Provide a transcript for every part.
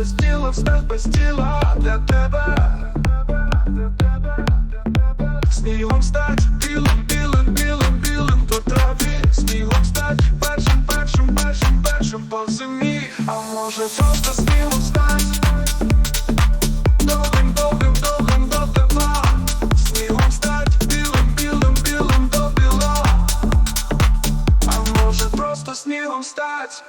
Без тіла, встав без тіла для тебе для тебе, для тебе, для тебе, Снігом стать тілом Снігом стать білим, білим, білим до може просто снігом стать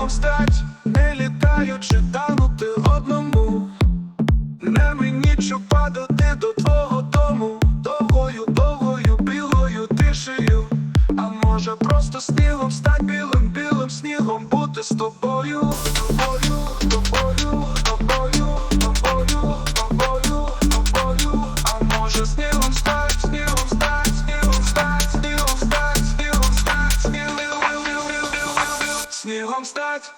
снігом стать Не літаючи танути одному. Не мені падати до твого дому. Довгою, довгою, білою тишею. А може просто снігом стать снігом стать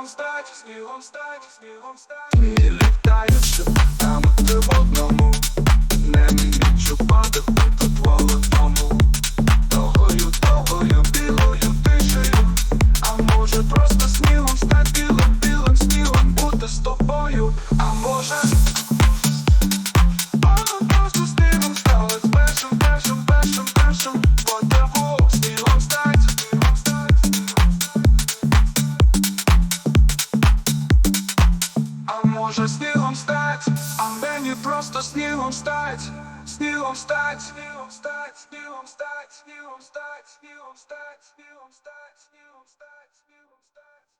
снігом стать, снігом стать, снігом стать І літаючи там ти в одному. Не мені падати до твого дому довгою, білою тишею. А може просто снігом стать білим, білим снігом бути з тобою? А може Może z nią stać, a mnie prosto z nią stać Z nią stać, z nią stać, z nią stać, z nią stać, z nią stać, z nią stać, z nią stać, z nią stać